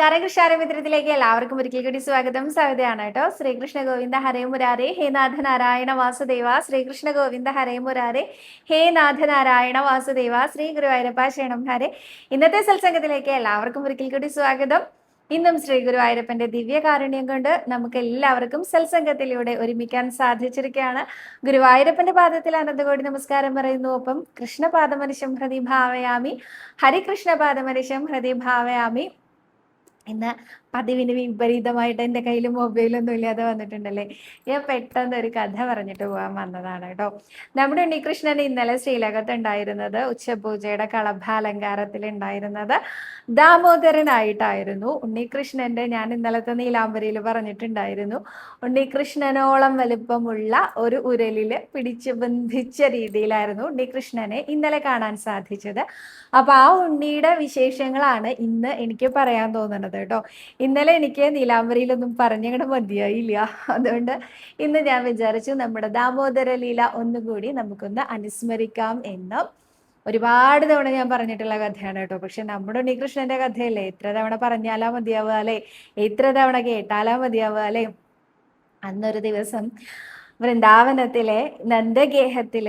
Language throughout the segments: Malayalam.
നമസ്കാരം. കൃഷ്ണാരമിത്രത്തിലേക്ക് എല്ലാവർക്കും ഒരിക്കൽ കൂടി സ്വാഗതം. സവിതയാണ് കേട്ടോ. ശ്രീകൃഷ്ണ ഗോവിന്ദ ഹരേ മുരാരെ. ഹേ നാഥ നാരായണ വാസുദേവ. ശ്രീകൃഷ്ണ ഗോവിന്ദ ഹരേ മുരാരെ. ഹേ നാഥ നാരായണ വാസുദേവ. ശ്രീ ഗുരുവായൂരപ്പ ശരണം ഇന്നത്തെ സത്സംഗത്തിലേക്ക് എല്ലാവർക്കും ഒരിക്കൽ കൂടി സ്വാഗതം. ഇന്നും ശ്രീ ഗുരുവായൂരപ്പന്റെ ദിവ്യ കാരുണ്യം കൊണ്ട് നമുക്ക് എല്ലാവർക്കും സത്സംഗത്തിലൂടെ ഒരുമിക്കാൻ സാധിച്ചിരിക്കുകയാണ്. ഗുരുവായൂരപ്പന്റെ പാദത്തിൽ അനന്തകോടി നമസ്കാരം പറയുന്നു. ഒപ്പം കൃഷ്ണപാദമനുഷ്യം ഹൃതി ഭാവയാമി ഹരികൃഷ്ണ പാദമനുഷ്യം ഹൃദി ഭാവയാമി ഇന്ന് പതിവിന് വിപരീതമായിട്ട് എന്റെ കയ്യിൽ മൊബൈലൊന്നും ഇല്ലാതെ വന്നിട്ടുണ്ടല്ലേ? ഞാൻ പെട്ടെന്ന് ഒരു കഥ പറഞ്ഞിട്ട് പോകാൻ വന്നതാണ് കേട്ടോ. നമ്മുടെ ഉണ്ണികൃഷ്ണൻ ഇന്നലെ ശ്രീലകത്ത് ഉണ്ടായിരുന്നത് ഉച്ചപൂജയുടെ കളഭാലങ്കാരത്തിൽ ഉണ്ടായിരുന്നത് ദാമോദരനായിട്ടായിരുന്നു. ഉണ്ണികൃഷ്ണന്റെ ഞാൻ ഇന്നലത്തെ നീലാംബരിയിൽ പറഞ്ഞിട്ടുണ്ടായിരുന്നു. ഉണ്ണികൃഷ്ണനോളം വലുപ്പമുള്ള ഒരു ഉരലിൽ പിടിച്ച് ബന്ധിച്ച രീതിയിലായിരുന്നു ഉണ്ണികൃഷ്ണനെ ഇന്നലെ കാണാൻ സാധിച്ചത്. അപ്പൊ ആ ഉണ്ണിയുടെ വിശേഷങ്ങളാണ് ഇന്ന് എനിക്ക് പറയാൻ തോന്നുന്നത് കേട്ടോ. ഇന്നലെ എനിക്ക് നീലാംബരിയിലൊന്നും പറഞ്ഞങ്ങടെ മതിയായില്ല. അതുകൊണ്ട് ഇന്ന് ഞാൻ വിചാരിച്ചു നമ്മുടെ ദാമോദര ലീല ഒന്നുകൂടി നമുക്കൊന്ന് അനുസ്മരിക്കാം എന്ന്. ഒരുപാട് തവണ ഞാൻ പറഞ്ഞിട്ടുള്ള കഥയാണ് കേട്ടോ. പക്ഷെ നമ്മുടെ ഉണ്ണികൃഷ്ണന്റെ കഥയല്ലേ? എത്ര തവണ പറഞ്ഞാലാ മതിയാവുക അല്ലേ? എത്ര തവണ കേട്ടാലാ മതിയാവുക അല്ലേ? അന്നൊരു ദിവസം വൃന്ദാവനത്തിലെ നന്ദഗേഹത്തിൽ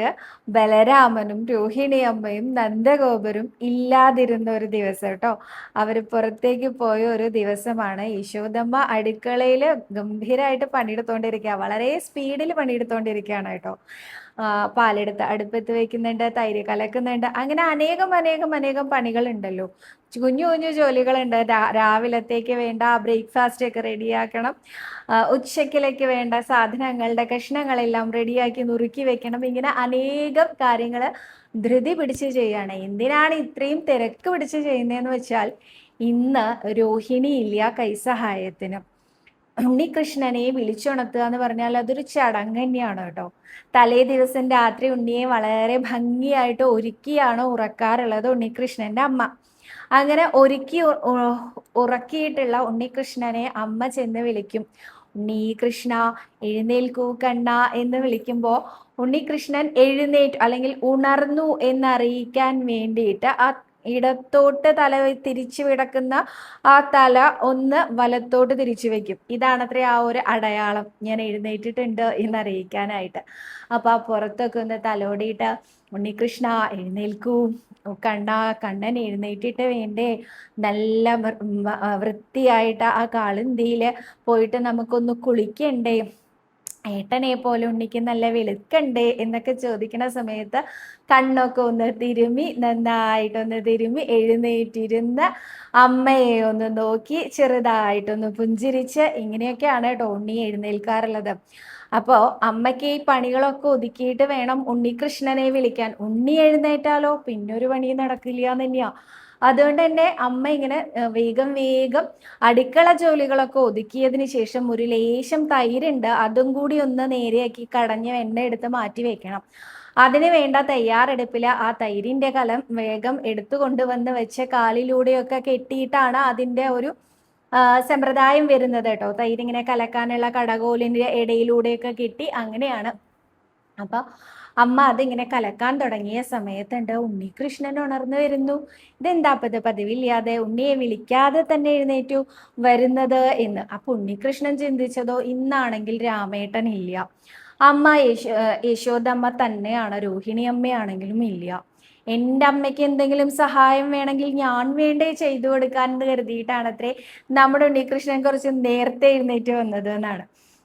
ബലരാമനും രോഹിണി അമ്മയും നന്ദഗോപരും ഇല്ലാതിരുന്ന ഒരു ദിവസം കേട്ടോ. അവർ പുറത്തേക്ക് പോയ ഒരു ദിവസമാണ് യശോദമ്മ അടുക്കളയിൽ ഗംഭീരമായിട്ട് പണിയെടുത്തോണ്ടിരിക്കുക വളരെ സ്പീഡിൽ പണിയെടുത്തോണ്ടിരിക്കുകയാണ് കേട്ടോ. പാലെടുത്ത് അടുപ്പത്ത് വെക്കുന്നുണ്ട് തൈര് കലക്കുന്നുണ്ട്. അങ്ങനെ അനേകം അനേകം അനേകം പണികളുണ്ടല്ലോ. കുഞ്ഞു കുഞ്ഞു ജോലികളുണ്ട്. രാവിലത്തേക്ക് വേണ്ട ബ്രേക്ക്ഫാസ്റ്റ് ഒക്കെ റെഡിയാക്കണം ഉച്ചക്കിലേക്ക് വേണ്ട സാധനങ്ങളുടെ കഷ്ണങ്ങളെല്ലാം റെഡിയാക്കി നുറുക്കി വെക്കണം. ഇങ്ങനെ അനേകം കാര്യങ്ങൾ ധൃതി പിടിച്ച് ചെയ്യാണ്. എന്തിനാണ് ഇത്രയും തിരക്ക് പിടിച്ച് ചെയ്യുന്നതെന്ന് വെച്ചാൽ ഇന്ന് രോഹിണി ഇല്ല കൈസഹായത്തിന്. ഉണ്ണികൃഷ്ണനെ വിളിച്ചുണർത്തുക എന്ന് പറഞ്ഞാൽ അതൊരു ചടങ്ങ് തന്നെയാണ് കേട്ടോ. തലേ ദിവസം രാത്രി ഉണ്ണിയെ വളരെ ഭംഗിയായിട്ട് ഒരുക്കിയാണ് ഉറക്കാറുള്ളത് ഉണ്ണികൃഷ്ണന്റെ അമ്മ. അങ്ങനെ ഒരുക്കി ഉറക്കിയിട്ടുള്ള ഉണ്ണികൃഷ്ണനെ അമ്മ ചെന്ന് വിളിക്കും. ഉണ്ണി കൃഷ്ണ എഴുന്നേൽക്കൂ കണ്ണ എന്ന് വിളിക്കുമ്പോൾ ഉണ്ണികൃഷ്ണൻ എഴുന്നേറ്റ് അല്ലെങ്കിൽ ഉണർന്നു എന്നറിയിക്കാൻ വേണ്ടിയിട്ട് ആ ഇടത്തോട്ട് തല തിരിച്ചു കിടക്കുന്ന ആ തല ഒന്ന് വലത്തോട്ട് തിരിച്ചു വെക്കും. ഇതാണത്രേ ആ ഒരു അടയാളം ഞാൻ എഴുന്നേറ്റിട്ടുണ്ട് എന്നറിയിക്കാനായിട്ട്. അപ്പൊ ആ പുറത്തൊക്കെ ഒന്ന് തലോടിയിട്ട് ഉണ്ണികൃഷ്ണ എഴുന്നേൽക്കൂ. കണ്ണ കണ്ണൻ എഴുന്നേറ്റിട്ട് വേണ്ടേ. നല്ല വൃത്തിയായിട്ട് ആ കാളിന്തിയിൽ പോയിട്ട് നമുക്കൊന്ന് കുളിക്കണ്ടേ? ഏട്ടനെ പോലെ ഉണ്ണിക്ക് നല്ല വെളുക്കണ്ടേ എന്നൊക്കെ ചോദിക്കുന്ന സമയത്ത് കണ്ണൊക്കെ ഒന്ന് തിരുമി നന്നായിട്ടൊന്ന് തിരുമി എഴുന്നേറ്റിരുന്ന അമ്മയെ ഒന്ന് നോക്കി ചെറുതായിട്ടൊന്ന് പുഞ്ചിരിച്ച് ഇങ്ങനെയൊക്കെയാണ് കേട്ടോ ഉണ്ണി എഴുന്നേൽക്കാറുള്ളത്. അപ്പോൾ അമ്മയ്ക്ക് ഈ പണികളൊക്കെ ഒതുക്കിയിട്ട് വേണം ഉണ്ണികൃഷ്ണനെ വിളിക്കാൻ. ഉണ്ണി എഴുന്നേറ്റാലോ? പിന്നൊരു പണി നടക്കില്ല എന്ന് തന്നെയാ അതുകൊണ്ട് തന്നെ അമ്മ ഇങ്ങനെ വേഗം വേഗം അടുക്കള ജോലികളൊക്കെ ഒതുക്കിയതിന് ശേഷം ഒരു ലേശം തൈരുണ്ട്. അതും കൂടി ഒന്ന് നേരെയാക്കി കടഞ്ഞ് എണ്ണ എടുത്ത് മാറ്റി വെക്കണം. അതിന് വേണ്ട തയ്യാറെടുപ്പിൽ ആ തൈരിന്റെ കലം വേഗം എടുത്തു കൊണ്ടുവന്ന് വെച്ച് കാലിലൂടെയൊക്കെ കെട്ടിയിട്ടാണ് അതിന്റെ ഒരു സമ്പ്രദായം വരുന്നത് കേട്ടോ. തൈരിങ്ങനെ കലക്കാനുള്ള കടകോലിന്റെ ഇടയിലൂടെയൊക്കെ കിട്ടി അങ്ങനെയാണ്. അപ്പൊ അമ്മ അതിങ്ങനെ കലക്കാൻ തുടങ്ങിയ സമയത്തുണ്ട് ഉണ്ണികൃഷ്ണൻ ഉണർന്നു വരുന്നു. ഇതെന്താ പത് പതിവില്ലാതെ? ഉണ്ണിയെ വിളിക്കാതെ തന്നെ എഴുന്നേറ്റു വരുന്നത് എന്ന്. അപ്പൊ ഉണ്ണികൃഷ്ണൻ ചിന്തിച്ചതോ ഇന്നാണെങ്കിൽ രാമേട്ടൻ ഇല്ല. അമ്മ യശോ യശോദമ്മ തന്നെയാണ് രോഹിണി അമ്മയാണെങ്കിലും ഇല്ല. എന്റെ അമ്മയ്ക്ക് എന്തെങ്കിലും സഹായം വേണമെങ്കിൽ ഞാൻ വേണ്ടേ ചെയ്തു കൊടുക്കാൻ കരുതിയിട്ടാണ് അത്രേ നമ്മുടെ ഉണ്ണികൃഷ്ണൻ കുറച്ച് നേരത്തെ എഴുന്നേറ്റ് വന്നത് എന്നാണ്.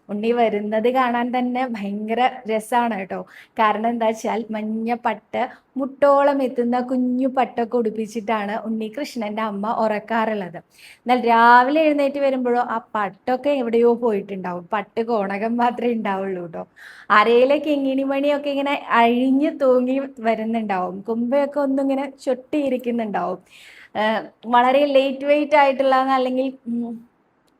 ഉണ്ണി വരുന്നത് കാണാൻ തന്നെ ഭയങ്കര രസമാണ് കേട്ടോ. കാരണം എന്താ വെച്ചാൽ മഞ്ഞ പട്ട് മുട്ടോളം എത്തുന്ന കുഞ്ഞു പട്ടൊക്കെ ഉടുപ്പിച്ചിട്ടാണ് ഉണ്ണി കൃഷ്ണന്റെ അമ്മ ഉറക്കാറുള്ളത്. എന്നാൽ രാവിലെ എഴുന്നേറ്റ് വരുമ്പോഴോ ആ പട്ടൊക്കെ എവിടെയോ പോയിട്ടുണ്ടാവും. പട്ട് കോണകം മാത്രമേ ഉണ്ടാവുള്ളൂ കേട്ടോ. അരയിലെ കെങ്ങിണിമണിയൊക്കെ ഇങ്ങനെ അഴിഞ്ഞു തൂങ്ങി വരുന്നുണ്ടാവും. കുമ്പയൊക്കെ ഒന്നിങ്ങനെ ചൊട്ടിയിരിക്കുന്നുണ്ടാവും. വളരെ ലേറ്റ് വെയിറ്റ് ആയിട്ടുള്ള അല്ലെങ്കിൽ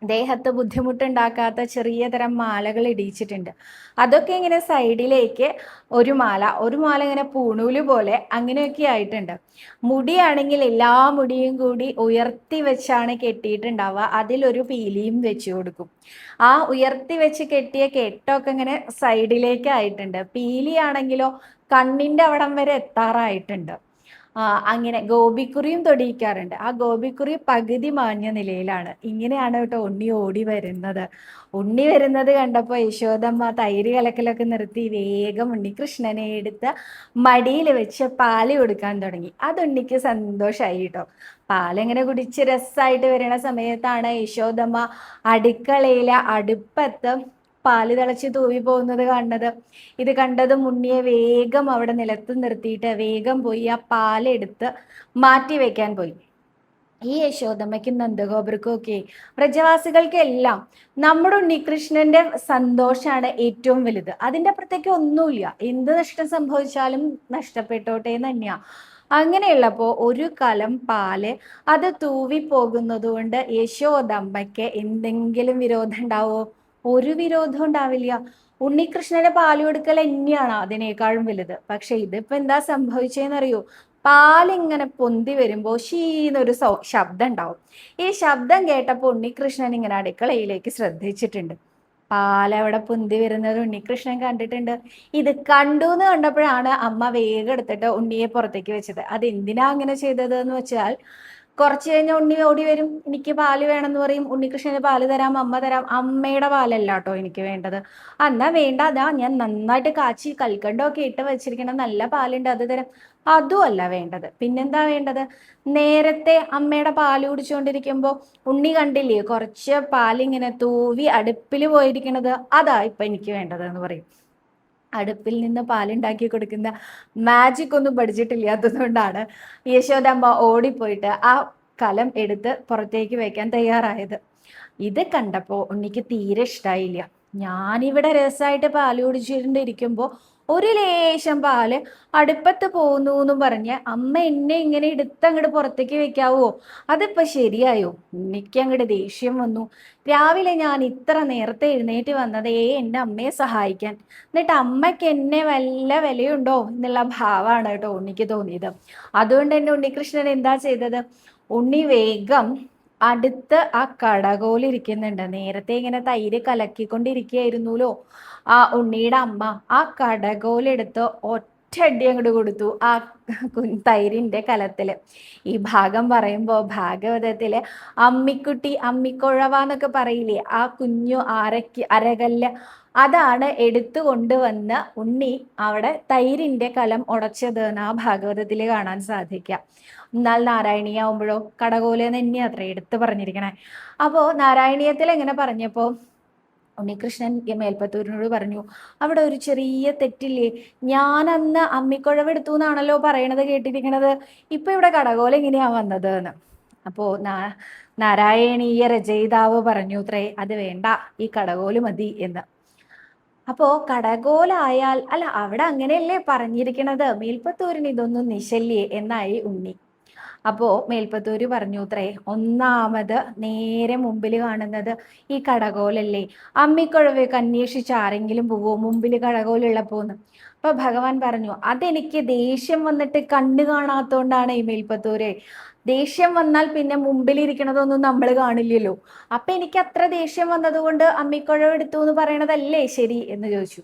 ദേഹത്ത് ബുദ്ധിമുട്ടുണ്ടാക്കാത്ത ചെറിയ തരം മാലകൾ ഇടിയിച്ചിട്ടുണ്ട്. അതൊക്കെ ഇങ്ങനെ സൈഡിലേക്ക് ഒരു മാല ഒരു മാല ഇങ്ങനെ പൂണൂൽ പോലെ അങ്ങനെയൊക്കെ ആയിട്ടുണ്ട്. മുടിയാണെങ്കിൽ എല്ലാ മുടിയും കൂടി ഉയർത്തി വെച്ചാണ് കെട്ടിയിട്ടുണ്ടാവുക. അതിലൊരു പീലിയും വെച്ചു കൊടുക്കും. ആ ഉയർത്തി വെച്ച് കെട്ടിയ കെട്ടൊക്കെ ഇങ്ങനെ സൈഡിലേക്ക് ആയിട്ടുണ്ട്. പീലിയാണെങ്കിലോ കണ്ണിന്റെ അവിടം വരെ എത്താറായിട്ടുണ്ട്. അങ്ങനെ ഗോപിക്കുറിയും തൊടിയിക്കാറുണ്ട്. ആ ഗോപിക്കുറി പകുതി മാഞ്ഞ നിലയിലാണ്. ഇങ്ങനെയാണ് കേട്ടോ ഉണ്ണി ഓടി വരുന്നത്. ഉണ്ണി വരുന്നത് കണ്ടപ്പോൾ യശോദമ്മ തൈര് കലക്കലൊക്കെ നിർത്തി വേഗം ഉണ്ണി കൃഷ്ണനെ എടുത്ത് മടിയിൽ വെച്ച് പാൽ കൊടുക്കാൻ തുടങ്ങി. അത് ഉണ്ണിക്ക് സന്തോഷമായി കേട്ടോ. പാലെങ്ങനെ കുടിച്ച് രസമായിട്ട് വരുന്ന സമയത്താണ് യശോദമ്മ അടുക്കളയിലെ അടുപ്പത്ത് പാൽ തിളച്ച് തൂവി പോകുന്നത് കണ്ടത്. ഇത് കണ്ടത് മുന്നിയെ വേഗം അവിടെ നിലത്ത് നിർത്തിയിട്ട് വേഗം പോയി ആ പാലെടുത്ത് മാറ്റി വെക്കാൻ പോയി. ഈ യശോദമ്മയ്ക്കും നന്ദഗോപുരക്കും ഒക്കെ പ്രജവാസികൾക്കെല്ലാം നമ്മുടെ ഉണ്ണികൃഷ്ണന്റെ സന്തോഷമാണ് ഏറ്റവും വലുത്. അതിന്റെ അപ്പുറത്തേക്ക് ഒന്നുമില്ല. എന്ത് നഷ്ടം സംഭവിച്ചാലും നഷ്ടപ്പെട്ടോട്ടെ എന്ന് തന്നെയാ. അങ്ങനെയുള്ളപ്പോൾ ഒരു കലം പാൽ അത് തൂവി പോകുന്നത് കൊണ്ട് യശോദമ്മയ്ക്ക് എന്തെങ്കിലും വിരോധം ഉണ്ടാവോ? ഒരു വിരോധം ഉണ്ടാവില്ല. ഉണ്ണികൃഷ്ണന്റെ പാൽ കൊടുക്കൽ തന്നെയാണ് അതിനേക്കാളും വലുത്. പക്ഷെ ഇതിപ്പോ എന്താ സംഭവിച്ചതെന്നറിയോ പാലിങ്ങനെ പൊന്തി വരുമ്പോൾ ഷീന്നൊരു സൗ ശബ്ദം ഉണ്ടാവും ഈ ശബ്ദം കേട്ടപ്പോൾ ഉണ്ണികൃഷ്ണൻ ഇങ്ങനെ അടുക്കളയിലേക്ക് ശ്രദ്ധിച്ചിട്ടുണ്ട്. പാലവിടെ പൊന്തി വരുന്നത് ഉണ്ണികൃഷ്ണൻ കണ്ടിട്ടുണ്ട്. ഇത് കണ്ടു എന്ന് കണ്ടപ്പോഴാണ് അമ്മ വേഗം എടുത്തിട്ട് ഉണ്ണിയെ പുറത്തേക്ക് വെച്ചത്. അത് എന്തിനാ അങ്ങനെ ചെയ്തത് എന്ന് വെച്ചാൽ കുറച്ച് കഴിഞ്ഞാൽ ഉണ്ണി ഓടി വരും. എനിക്ക് പാൽ വേണമെന്ന് പറയും. ഉണ്ണികൃഷ്ണന് പാൽ തരാം അമ്മ തരാം. അമ്മയുടെ പാലല്ല കേട്ടോ എനിക്ക് വേണ്ടത്. എന്നാ വേണ്ട. അതാ ഞാൻ നന്നായിട്ട് കാച്ചി കൽക്കണ്ടമൊക്കെ ഇട്ട് വെച്ചിരിക്കണ നല്ല പാലുണ്ട് അത് തരാം. അതും അല്ല വേണ്ടത്. പിന്നെന്താ വേണ്ടത്? നേരത്തെ അമ്മയുടെ പാൽ കുടിച്ചുകൊണ്ടിരിക്കുമ്പോൾ ഉണ്ണി കണ്ടില്ലേ? കുറച്ച് പാലിങ്ങനെ തൂവി അടുപ്പിൽ പോയിരിക്കണത്. അതാ ഇപ്പൊ എനിക്ക് വേണ്ടത് എന്ന് പറയും. അടുപ്പിൽ നിന്ന് പാലുണ്ടാക്കി കൊടുക്കുന്ന മാജിക് ഒന്നും പഠിച്ചിട്ടില്ലാത്തതുകൊണ്ടാണ് യശോദാമ്മ ഓടിപ്പോയിട്ട് ആ കലം എടുത്ത് പുറത്തേക്ക് വെക്കാൻ തയ്യാറായത്. ഇത് കണ്ടപ്പോൾ ഉണ്ണിക്ക് തീരെ ഇഷ്ടമായില്ല ഞാനിവിടെ രസമായിട്ട് പാൽ കുടിച്ചിട്ടിരിക്കുമ്പോൾ ഒരു ലേശം പാൽ അടുപ്പത്ത് പോകുന്നു എന്ന് പറഞ്ഞ് അമ്മ എന്നെ ഇങ്ങനെ എടുത്ത് അങ്ങോട്ട് പുറത്തേക്ക് വെക്കാവോ? അതിപ്പോ ശരിയായോ? എനിക്ക് അങ്ങോട്ട് ദേഷ്യം വന്നു. രാവിലെ ഞാൻ ഇത്ര നേരത്തെ എഴുന്നേറ്റ് വന്നത് ഏ എന്റെ അമ്മയെ സഹായിക്കാൻ. എന്നിട്ട് അമ്മയ്ക്ക് എന്നെ വല്ല വിലയുണ്ടോ? എന്നുള്ള ഭാവമാണ് കേട്ടോ ഉണ്ണിക്ക് തോന്നിയത്. അതുകൊണ്ട് തന്നെ ഉണ്ണികൃഷ്ണൻ എന്താ ചെയ്തത്? ഉണ്ണി വേഗം അടുത്ത് ആ കടകോലിരിക്കുന്നുണ്ട്. നേരത്തെ ഇങ്ങനെ തൈര് കലക്കിക്കൊണ്ടിരിക്കുകയായിരുന്നുല്ലോ ആ ഉണ്ണിയുടെ അമ്മ ആ കടകോലെടുത്ത് ഒറ്റയടി അങ്ങോട്ട് കൊടുത്തു ആ തൈരിന്റെ കലത്തിൽ ഈ ഭാഗം പറയുമ്പോൾ ഭാഗവതത്തിൽ അമ്മിക്കുട്ടി അമ്മിക്കുഴവ എന്നൊക്കെ പറയില്ലേ? ആ കുഞ്ഞു അരക്ക് അരകല്ല്. അതാണ് എടുത്തു കൊണ്ടുവന്ന് ഉണ്ണി അവിടെ തൈരിന്റെ കലം ഉടച്ചത് എന്ന് ആ ഭാഗവതത്തിൽ കാണാൻ സാധിക്കാം. എന്നാൽ നാരായണീയാവുമ്പോഴോ കടകോലെന്ന് തന്നെ അത്ര എടുത്ത് പറഞ്ഞിരിക്കണേ. അപ്പോ നാരായണീയത്തിൽ എങ്ങനെ പറഞ്ഞപ്പോ ഉണ്ണികൃഷ്ണൻ മേൽപ്പത്തൂരിനോട് പറഞ്ഞു അവിടെ ഒരു ചെറിയ തെറ്റില്ലേ? ഞാൻ അന്ന് അമ്മിക്കുഴവെടുത്തു എന്നാണല്ലോ പറയണത് കേട്ടിരിക്കണത്. ഇപ്പൊ ഇവിടെ കടകോല എങ്ങനെയാ വന്നത് എന്ന് അപ്പോ നാ നാരായണീയ രചയിതാവ് പറഞ്ഞു അത്രേ അത് വേണ്ട ഈ കടകോൽ മതി എന്ന്. അപ്പോ കടകോലായാൽ അല്ല അവിടെ അങ്ങനെയല്ലേ പറഞ്ഞിരിക്കണത്? മേൽപ്പത്തൂരിന് ഇതൊന്നും നിശല്യേ എന്നായി ഉണ്ണി അപ്പോ മേൽപ്പത്തൂര് പറഞ്ഞു അത്രേ ഒന്നാമത് നേരെ മുമ്പിൽ കാണുന്നത് ഈ കടകോലല്ലേ? അമ്മിക്കുഴവയൊക്കെ അന്വേഷിച്ച് ആരെങ്കിലും പോവോ? മുമ്പിൽ കടകോലുള്ളപ്പോന്ന്. അപ്പൊ ഭഗവാൻ പറഞ്ഞു അതെനിക്ക് ദേഷ്യം വന്നിട്ട് കണ്ണു കാണാത്തോണ്ടാണ് ഈ മേൽപ്പത്തൂര്. ദേഷ്യം വന്നാൽ പിന്നെ മുമ്പിലിരിക്കണതൊന്നും നമ്മൾ കാണില്ലല്ലോ. അപ്പൊ എനിക്ക് അത്ര ദേഷ്യം വന്നതുകൊണ്ട് അമ്മിക്കുഴവ് എടുത്തു എന്ന് പറയണതല്ലേ ശരി? എന്ന് ചോദിച്ചു.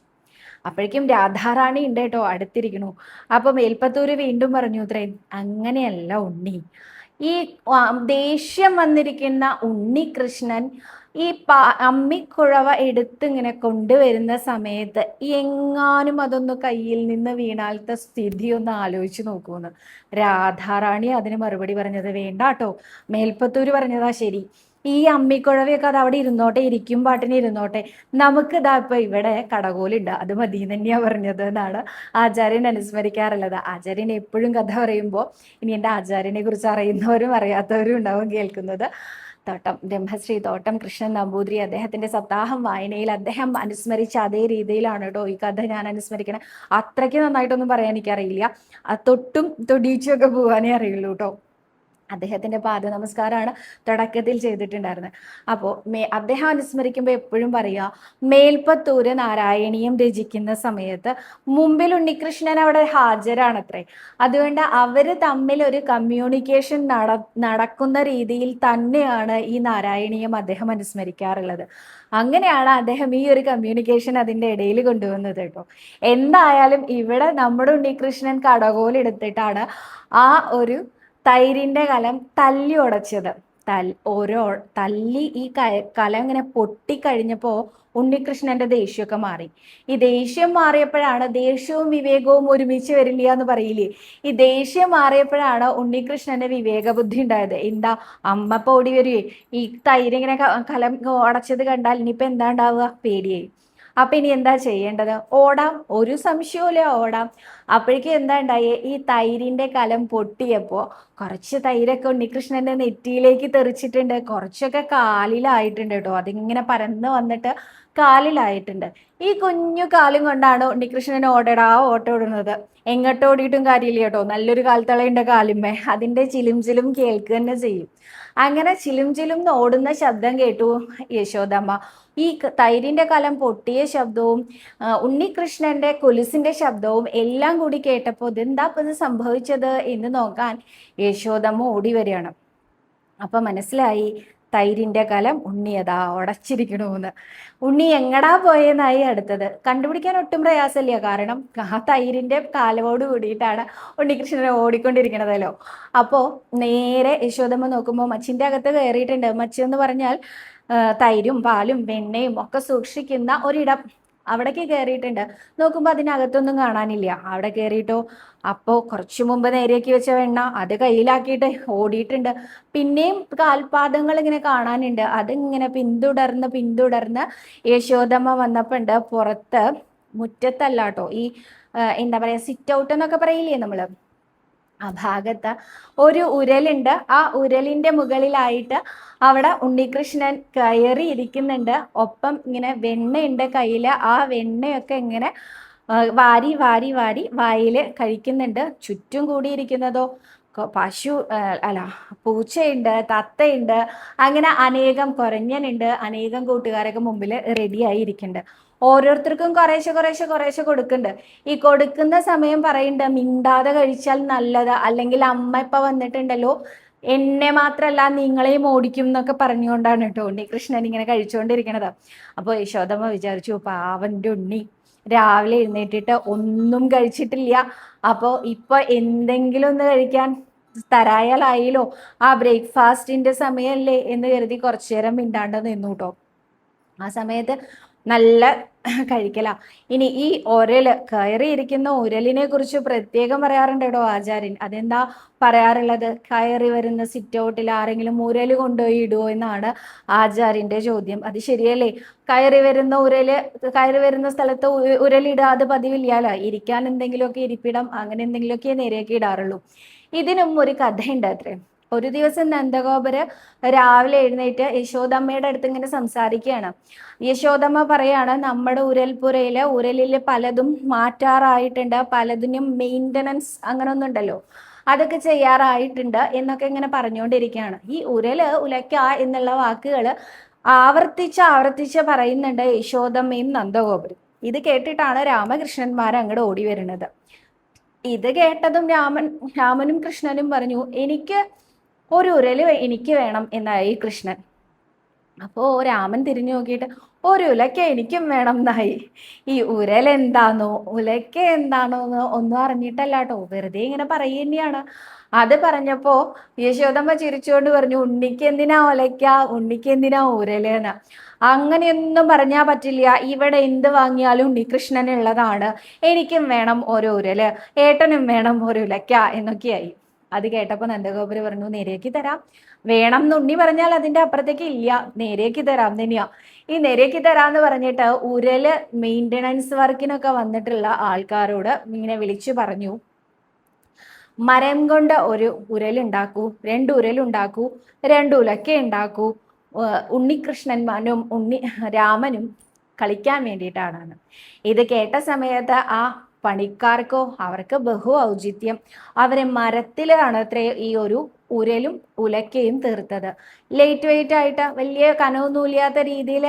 അപ്പോഴേക്കും രാധാറാണി ഉണ്ട് കേട്ടോ അടുത്തിരിക്കണു അപ്പൊ മേൽപ്പത്തൂര് വീണ്ടും പറഞ്ഞു ഇത്രയും അങ്ങനെയല്ല ഉണ്ണി. ഈ ദേഷ്യം വന്നിരിക്കുന്ന ഉണ്ണികൃഷ്ണൻ ഈ അമ്മിക്കുഴവ എടുത്ത് ഇങ്ങനെ കൊണ്ടുവരുന്ന സമയത്ത് എങ്ങാനും അതൊന്ന് കയ്യിൽ നിന്ന് വീണാലത്തെ സ്ഥിതി ഒന്ന് ആലോചിച്ച് നോക്കുമെന്ന് രാധാറാണി അതിന് മറുപടി പറഞ്ഞത് വേണ്ട കേട്ടോ മേൽപ്പത്തൂര് പറഞ്ഞതാ ശരി. ഈ അമ്മിക്കുഴവിയൊക്കെ അത് അവിടെ ഇരുന്നോട്ടെ ഇരിക്കും പാട്ടിന് ഇരുന്നോട്ടെ. നമുക്ക് ഇതാ ഇപ്പൊ ഇവിടെ കടകോലുണ്ട്. അത് മതി തന്നെയാ പറഞ്ഞത് എന്നാണ് ആചാര്യൻ അനുസ്മരിക്കാറുള്ളത്. ആചാര്യൻ എപ്പോഴും കഥ പറയുമ്പോൾ ഇനി എന്റെ ആചാര്യനെ കുറിച്ച് അറിയുന്നവരും അറിയാത്തവരും ഉണ്ടാവും കേൾക്കുന്നത്. തോട്ടം ബ്രഹ്മശ്രീ തോട്ടം കൃഷ്ണൻ നമ്പൂതിരി അദ്ദേഹത്തിന്റെ സപ്താഹം വായനയിൽ അദ്ദേഹം അനുസ്മരിച്ച അതേ രീതിയിലാണ് കേട്ടോ ഈ കഥ ഞാൻ അനുസ്മരിക്കണേ. അത്രയ്ക്ക് നന്നായിട്ടൊന്നും പറയാൻ എനിക്കറിയില്ല. തൊട്ടും തൊടിയിച്ചും പോകാനേ അറിയുള്ളൂ കേട്ടോ. അദ്ദേഹത്തിന്റെ പാദ നമസ്കാരമാണ് തുടക്കത്തിൽ ചെയ്തിട്ടുണ്ടായിരുന്നത് അപ്പോൾ മേ അദ്ദേഹം അനുസ്മരിക്കുമ്പോൾ എപ്പോഴും പറയുക മേൽപ്പത്തൂര് നാരായണീയം രചിക്കുന്ന സമയത്ത് മുമ്പിൽ ഉണ്ണികൃഷ്ണൻ അവിടെ ഹാജരാണത്രേ. അതുകൊണ്ട് അവർ തമ്മിൽ ഒരു കമ്മ്യൂണിക്കേഷൻ നട നടക്കുന്ന രീതിയിൽ തന്നെയാണ് ഈ നാരായണീയം അദ്ദേഹം അനുസ്മരിക്കാറുള്ളത്. അങ്ങനെയാണ് അദ്ദേഹം ഈ ഒരു കമ്മ്യൂണിക്കേഷൻ അതിന്റെ ഇടയിൽ കൊണ്ടുവന്നത് കേട്ടോ. എന്തായാലും ഇവിടെ നമ്മുടെ ഉണ്ണികൃഷ്ണൻ കടകോലെടുത്തിട്ടാണ് ആ ഒരു തൈരിന്റെ കലം തല്ലി ഉടച്ചത്. തൽ ഓരോ തല്ലി ഈ കലം ഇങ്ങനെ പൊട്ടിക്കഴിഞ്ഞപ്പോൾ ഉണ്ണികൃഷ്ണന്റെ ദേഷ്യമൊക്കെ മാറി. ഈ ദേഷ്യം മാറിയപ്പോഴാണ് ദേഷ്യവും വിവേകവും ഒരുമിച്ച് വരില്ല എന്ന് പറയില്ലേ? ഈ ദേഷ്യം മാറിയപ്പോഴാണ് ഉണ്ണികൃഷ്ണന്റെ വിവേക ബുദ്ധി ഉണ്ടായത്. എന്താ അമ്മ പോടി വരുവേ ഈ തൈരിങ്ങനെ കലം ഉടച്ചത് കണ്ടാൽ ഇനിയിപ്പോൾ എന്താ ഉണ്ടാവുക? പേടിയായി. അപ്പൊ ഇനി എന്താ ചെയ്യേണ്ടത്? ഓടാം. ഒരു സംശയവുമില്ല ഓടാം. അപ്പോഴേക്കും എന്താ ഉണ്ടായേ? ഈ തൈരിന്റെ കലം പൊട്ടിയപ്പോൾ കുറച്ച് തൈരൊക്കെ ഉണ്ണികൃഷ്ണന്റെ നെറ്റിയിലേക്ക് തെറിച്ചിട്ടുണ്ട്. കുറച്ചൊക്കെ കാലിലായിട്ടുണ്ട് കേട്ടോ. അതിങ്ങനെ പരന്ന് വന്നിട്ട് കാലിലായിട്ടുണ്ട്. ഈ കുഞ്ഞു കാലും കൊണ്ടാണ് ഉണ്ണികൃഷ്ണൻ ഓടടാ ഓട്ടോടുന്നത്. എങ്ങോട്ട് ഓടിയിട്ടും കാര്യമില്ല കേട്ടോ. നല്ലൊരു കാൽത്തളയുണ്ട് കാലുമേ അതിന്റെ ചിലും ചിലും കേൾക്കുക തന്നെ ചെയ്യും. അങ്ങനെ ചിലും ചിലും ഓടുന്ന ശബ്ദം കേട്ടു യശോദമ്മ. ഈ തൈരിന്റെ കലം പൊട്ടിയ ശബ്ദവും ഉണ്ണികൃഷ്ണന്റെ കൊലുസിന്റെ ശബ്ദവും എല്ലാം കൂടി കേട്ടപ്പോൾ ഇതെന്താ ഇത് സംഭവിച്ചത് എന്ന് നോക്കാൻ യശോദമ്മ ഓടി വരികയാണ്. അപ്പം മനസ്സിലായി തൈരിന്റെ കലം ഉണ്ണിയതാ ഉടച്ചിരിക്കണമെന്ന് ഉണ്ണി എങ്ങടാ പോയെന്നായി അടുത്തത്. കണ്ടുപിടിക്കാൻ ഒട്ടും പ്രയാസമില്ല. കാരണം ആ തൈരിന്റെ കാലവോട് കൂടിയിട്ടാണ് ഉണ്ണികൃഷ്ണനെ ഓടിക്കൊണ്ടിരിക്കണതല്ലോ. അപ്പോൾ നേരെ യശോദമ്മ നോക്കുമ്പോൾ മച്ചിന്റെ അകത്ത് കയറിയിട്ടുണ്ട്. മച്ചി എന്ന് പറഞ്ഞാൽ തൈരും പാലും വെണ്ണയും ഒക്കെ സൂക്ഷിക്കുന്ന ഒരിടം അവിടേക്ക് കയറിയിട്ടുണ്ട് നോക്കുമ്പോൾ അതിനകത്തൊന്നും കാണാനില്ല. അവിടെ കയറിയിട്ടോ അപ്പോൾ കുറച്ചു മുമ്പ് നേരെയാക്കി വെച്ച വെണ്ണ അത് കയ്യിലാക്കിയിട്ട് ഓടിയിട്ടുണ്ട്. പിന്നെയും കാൽപാദങ്ങൾ ഇങ്ങനെ കാണാനുണ്ട്. അതിങ്ങനെ പിന്തുടർന്ന് പിന്തുടർന്ന് യശോദമ്മ വന്നപ്പോൾ പുറത്ത് മുറ്റത്തല്ലാട്ടോ ഈ എന്താ പറയുക സിറ്റ് ഔട്ട് എന്നൊക്കെ പറയില്ലേ നമ്മൾ? ആ ഭാഗത്ത് ഒരു ഉരലുണ്ട്. ആ ഉരലിന്റെ മുകളിലായിട്ട് അവിടെ ഉണ്ണികൃഷ്ണൻ കയറി ഇരിക്കുന്നുണ്ട് ഒപ്പം ഇങ്ങനെ വെണ്ണയുണ്ട് കയ്യിൽ ആ വെണ്ണയൊക്കെ ഇങ്ങനെ വാരി വാരി വാരി വായിൽ കഴിക്കുന്നുണ്ട്. ചുറ്റും കൂടിയിരിക്കുന്നതോ? പശു അല്ല പൂച്ചയുണ്ട് തത്തയുണ്ട്. അങ്ങനെ അനേകം കുരഞ്ഞനുണ്ട് അനേകം കൂട്ടുകാരൊക്കെ മുമ്പിൽ റെഡി ആയിരിക്കുന്നുണ്ട്. ഓരോരുത്തർക്കും കുറേശ്ശെ കുറേശ്ശെ കുറേശ്ശെ കൊടുക്കുന്നുണ്ട് ഈ കൊടുക്കുന്ന സമയം പറയുന്നുണ്ട് മിണ്ടാതെ കഴിച്ചാൽ നല്ലത്. അല്ലെങ്കിൽ അമ്മ ഇപ്പൊ വന്നിട്ടുണ്ടല്ലോ എന്നെ മാത്രമല്ല നിങ്ങളെയും ഓടിക്കും എന്നൊക്കെ പറഞ്ഞുകൊണ്ടാണ് കേട്ടോ ഉണ്ണി കൃഷ്ണൻ ഇങ്ങനെ കഴിച്ചുകൊണ്ടിരിക്കണത്. അപ്പോൾ യശോദമ്മ വിചാരിച്ചു പാവന്റെ ഉണ്ണി രാവിലെ എഴുന്നേറ്റിട്ട് ഒന്നും കഴിച്ചിട്ടില്ല. അപ്പോൾ ഇപ്പൊ എന്തെങ്കിലും ഒന്ന് കഴിക്കാൻ തരായാലായില്ലോ. ആ ബ്രേക്ക്ഫാസ്റ്റിന്റെ സമയമല്ലേ എന്ന് കരുതി കുറച്ചു നേരം മിണ്ടാണ്ട് നിന്നു കേട്ടോ. ആ സമയത്ത് നല്ല കഴിക്കല. ഇനി ഈ ഒരൽ കയറിയിരിക്കുന്ന ഉരലിനെ കുറിച്ച് പ്രത്യേകം പറയാറുണ്ട് കേട്ടോ ആചാര്യൻ. അതെന്താ പറയാറുള്ളത്? കയറി വരുന്ന സിറ്റൗട്ടിൽ ആരെങ്കിലും ഉരൽ കൊണ്ടുപോയി ഇടുവോ എന്നാണ് ആചാര്യന്റെ ചോദ്യം. അത് ശരിയല്ലേ? കയറി വരുന്ന ഉരൽ കയറി വരുന്ന സ്ഥലത്ത് ഉരലിടാതെ പതിവില്ലാലോ ഇരിക്കാൻ എന്തെങ്കിലുമൊക്കെ ഇരിപ്പിടം അങ്ങനെ എന്തെങ്കിലുമൊക്കെ നേരെയൊക്കെ ഇടാറുള്ളൂ. ഇതിനും ഒരു കഥയുണ്ട് അത്രേ. ഒരു ദിവസം നന്ദഗോപര് രാവിലെ എഴുന്നേറ്റ് യശോദമ്മയുടെ അടുത്ത് ഇങ്ങനെ സംസാരിക്കുകയാണ്. യശോദമ്മ പറയാണ് നമ്മുടെ ഉരൽപുരയിൽ ഉരലിൽ പലതും മാറ്റാറായിട്ടുണ്ട്. പലതിനും മെയിന്റനൻസ് അങ്ങനെ ഒന്നുണ്ടല്ലോ അതൊക്കെ ചെയ്യാറായിട്ടുണ്ട് എന്നൊക്കെ ഇങ്ങനെ പറഞ്ഞുകൊണ്ടിരിക്കുകയാണ്. ഈ ഉരൽ ഉലക്ക എന്നുള്ള വാക്കുകൾ ആവർത്തിച്ച് ആവർത്തിച്ച് പറയുന്നുണ്ട് യശോദമ്മയും നന്ദഗോപുരം. ഇത് കേട്ടിട്ടാണ് രാമകൃഷ്ണന്മാർ അങ്ങോട്ട് ഓടി വരുന്നത്. ഇത് കേട്ടതും രാമൻ രാമനും കൃഷ്ണനും പറഞ്ഞു എനിക്ക് ഒരു ഉരൽ എനിക്ക് വേണം എന്നായി കൃഷ്ണൻ. അപ്പോൾ രാമൻ തിരിഞ്ഞു നോക്കിയിട്ട് ഒരു ഉലക്ക എനിക്കും വേണം എന്നായി. ഈ ഉരൽ എന്താണോ ഉലക്ക എന്താണോ എന്ന് ഒന്നും അറിഞ്ഞിട്ടല്ല കേട്ടോ. വെറുതെ ഇങ്ങനെ പറയുക അത് പറഞ്ഞപ്പോ യശോദമ്മ ചിരിച്ചുകൊണ്ട് പറഞ്ഞു ഉണ്ണിക്ക് എന്തിനാ ഒലയ്ക്ക ഉണ്ണിക്ക് എന്തിനാ ഉരലെന്ന് അങ്ങനെയൊന്നും പറഞ്ഞാൽ പറ്റില്ല. ഇവിടെ എന്ത് വാങ്ങിയാലും ഉണ്ണികൃഷ്ണനുള്ളതാണ്. എനിക്കും വേണം ഓരോ ഉരൽ. ഏട്ടനും വേണം ഒരു ഉലയ്ക്ക എന്നൊക്കെയായി. അത് കേട്ടപ്പോൾ നന്ദഗോപുര പറഞ്ഞു നേരേക്ക് തരാം. വേണം എന്നുണ്ണി പറഞ്ഞാൽ അതിന്റെ അപ്പുറത്തേക്ക് ഇല്ല. നേരേക്ക് തരാം തന്നെയാ ഈ നേരേക്ക് തരാന്ന് പറഞ്ഞിട്ട് ഉരൽ മെയിന്റനൻസ് വർക്കിനൊക്കെ വന്നിട്ടുള്ള ആൾക്കാരോട് ഇങ്ങനെ വിളിച്ചു പറഞ്ഞു. മരം കൊണ്ട് ഒരു ഉരലുണ്ടാക്കൂ രണ്ട് ഉരലുണ്ടാക്കൂ രണ്ട് ഉലക്ക ഉണ്ടാക്കൂ ഉണ്ണികൃഷ്ണന്മാനും ഉണ്ണി രാമനും കളിക്കാൻ വേണ്ടിയിട്ടാണ്. ഇത് കേട്ട സമയത്ത് ആ പണിക്കാർക്കോ അവർക്ക് ബഹു ഔചിത്യം അവരെ മരത്തിലാണ് അത്രേ ഈ ഒരു ഉരലും ഉലക്കയും തീർത്തത്. ലൈറ്റ് വെയിറ്റ് ആയിട്ട് വലിയ കനവൊന്നുമില്ലാത്ത രീതിയിൽ